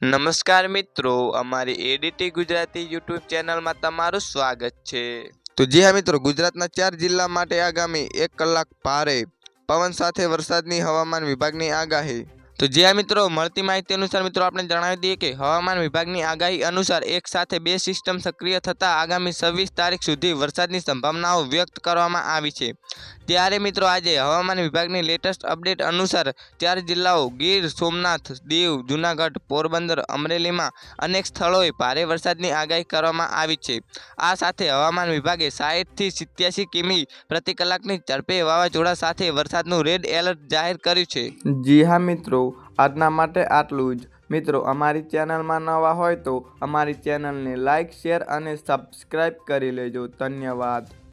નમસ્કાર મિત્રો, અમારી એડીટી ગુજરાતી યુટ્યુબ ચેનલમાં તમારું સ્વાગત છે. તો જી હા મિત્રો, ગુજરાતના ચાર જિલ્લા માટે આગામી એક કલાક ભારે પવન સાથે વરસાદની હવામાન વિભાગની આગાહી. તો જી હા મિત્રો, મળતી માહિતી અનુસાર મિત્રો, આપણે જણાવી દઈએ કે હવામાન વિભાગની આગાહી અનુસાર એક સાથે બે સિસ્ટમ સક્રિય થતાં આગામી છવ્વીસ તારીખ સુધી વરસાદની સંભાવનાઓ વ્યક્ત કરવામાં આવી છે. ત્યારે મિત્રો આજે હવામાન વિભાગની લેટેસ્ટ અપડેટ અનુસાર ચાર જિલ્લાઓ ગીર, સોમનાથ, દીવ, જૂનાગઢ, પોરબંદર, અમરેલીમાં અનેક સ્થળોએ ભારે વરસાદની આગાહી કરવામાં આવી છે. આ સાથે હવામાન વિભાગે સાહીઠથી સિત્યાસી કિમી પ્રતિ કલાકની ઝડપે વાવાઝોડા સાથે વરસાદનું રેડ એલર્ટ જાહેર કર્યું છે. જી હા મિત્રો, આજના માટે આટલું જ. મિત્રો, અમારી ચેનલમાં નવા હોય તો અમારી ચેનલને લાઇક શેર અને સબસ્ક્રાઈબ કરી લેજો. ધન્યવાદ.